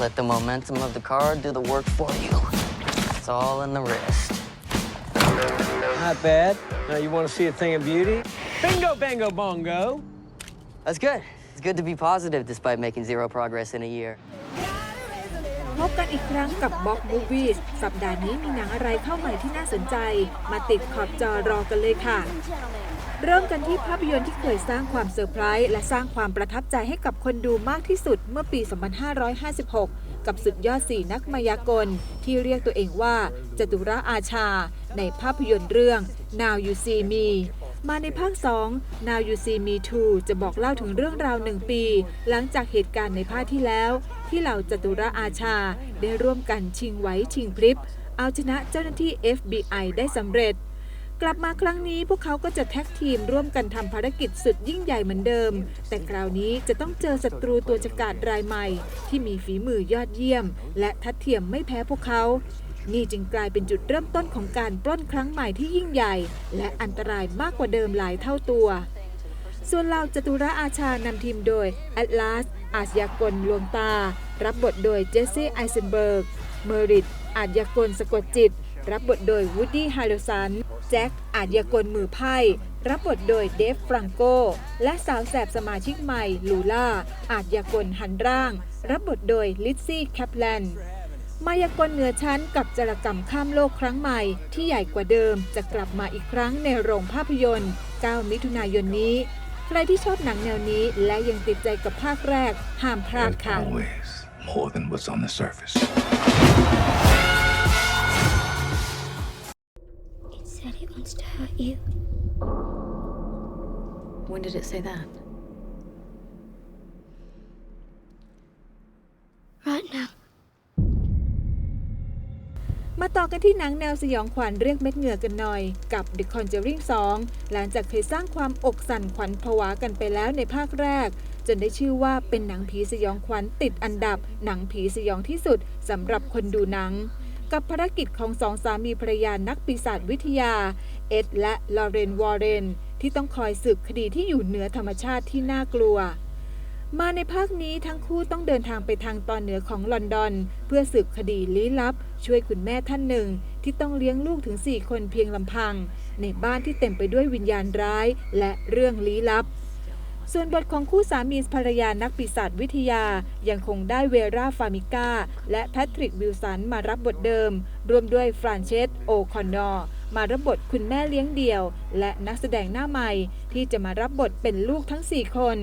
Let the momentum of the card do the work for you. It's all in the wrist. Not bad. Now you want to see a thing of beauty? Bingo, bango, bongo. That's good. It's good to be positive despite making zero progress in a year. พบกันอีกครั้งกับ Box Movies สัปดาห์นี้มีหนังอะไรเข้าใหม่ที่น่าสนใจ มาติดขอบจอรอกันเลยค่ะ เริ่มกันที่ภาพยนตร์ที่เคยสร้างความเซอร์ไพรส์และสร้างความประทับใจให้กับคนดูมากที่สุดเมื่อปี 2556 กับสุดยอดสี่นักมายากล ที่เรียกตัวเองว่าจตุระอาชา ในภาพยนตร์เรื่อง Now You See Me มาในภาค 2 Now You See Me Too จะบอกเล่าถึงเรื่องราวหนึ่งปี หลังจากเหตุการณ์ในภาคที่แล้ว ที่เหล่าจตุระอาชา ได้ร่วมกันชิงไว้ชิงพริบเอาชนะเจ้าหน้าที่ FBI ได้สำเร็จ กลับมาครั้งนี้พวกเขาก็จะแท็กทีมร่วมกันทำภารกิจสุดยิ่งใหญ่เหมือนเดิม แต่คราวนี้จะต้องเจอศัตรูตัวฉกาจรายใหม่ ที่มีฝีมือยอดเยี่ยม และทัดเทียมไม่แพ้พวกเขา นี่จึงกลายเป็นจุดเริ่มต้นของการปล้นครั้งใหม่ที่ยิ่งใหญ่ และอันตรายมากกว่าเดิมหลายเท่าตัว ส่วนเหล่าจตุระอาชานำทีมโดยแอตลาสอาชญากลลวงตา รับบทโดยเจสซี่ไอเซนเบิร์ก เมอริตอาชญากลสะกดจิต รับบทโดยวูดดี้ฮาร์ s สัน แจ็คอาชญากลมือไพ่ รับบทโดยเดฟฟรังโก และสาวแสบสมาชิกใหม่ลูล่า อาชญากลหันร่าง รับบทโดยลิซซี่แคปแลนมายากลเหนือชั้นกับจรกรรมข้ามโลกครั้งใหม่ ที่ใหญ่กว่าเดิมจะกลับมาอีกครั้งในโรงภาพยนตร์ 9 มิถุนายนนี้ ใครที่ชอบหนังแนวนี้และยังติดใจกับภาคแรก ห้ามพลาดค่ะ more than what's on the surface. Wants to hurt you. When did it say that? Right now. มาต่อกันที่หนังแนวสยองขวัญเรียกเม็ดเหงื่อกันหน่อย กับ The Conjuring 2 หลังจากเคยสร้างความอกสั่นขวัญผวากันไปแล้วในภาคแรก จนได้ชื่อว่าเป็นหนังผีสยองขวัญติดอันดับ หนังผีสยองที่สุดสำหรับคนดูหนัง กับภารกิจของสองสามีภรรยานักปีศาจวิทยา เอ็ดและลอเรนวอร์เรนที่ต้องคอยสืบคดีที่อยู่เหนือธรรมชาติที่น่ากลัว มาในภาคนี้ทั้งคู่ต้องเดินทางไปทางตอนเหนือของลอนดอน เพื่อสืบคดีลี้ลับ ช่วยคุณแม่ท่านหนึ่ง ที่ต้องเลี้ยงลูกถึง 4 คนเพียงลำพัง ในบ้านที่เต็มไปด้วยวิญญาณร้ายและเรื่องลี้ลับ ส่วนบทของคู่สามีภรรยานักปีศาจวิทยา ยังคงได้เวราฟามิก้า และแพทริกวิลสันมารับบทเดิม รวมด้วยฟรานเชสโอคอนนอร์มารับบทคุณแม่เลี้ยงเดี่ยว และนักแสดงหน้าใหม่ ที่จะมารับบทเป็นลูกทั้ง 4 คน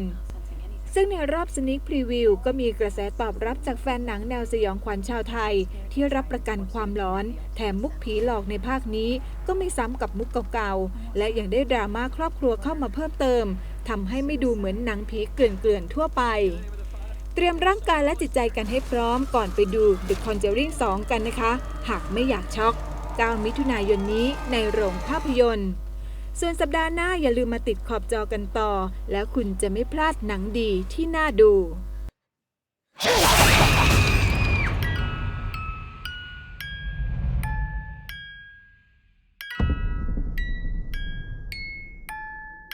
ซึ่งในรอบสนิ k พรีวิวก็มีกระแสตอบรับจากแฟนหนังแนวสยองขวัญชาวไทย ที่รับประกันความร้อน แถมมุกผีหลอกในภาคนี้ ก็ไม่ซ้ำกับมุกเก่าๆ และยังได้ดราม่าครอบครัวเข้ามาเพิ่มเติม ทำให้ไม่ดูเหมือนหนังผีเกลื่อนๆทั่วไป เตรียมร่างกายและจิตใจกันให้พร้อมก่อนไปดู The Conjuring 2 กันนะคะ หากไม่อยากช็อก9มิถุนายนนี้ในโรงภาพยนตร์ส่วนสัปดาห์หน้าอย่าลืมมาติดขอบจอกันต่อ แล้วคุณจะไม่พลาดหนังดีที่น่าดู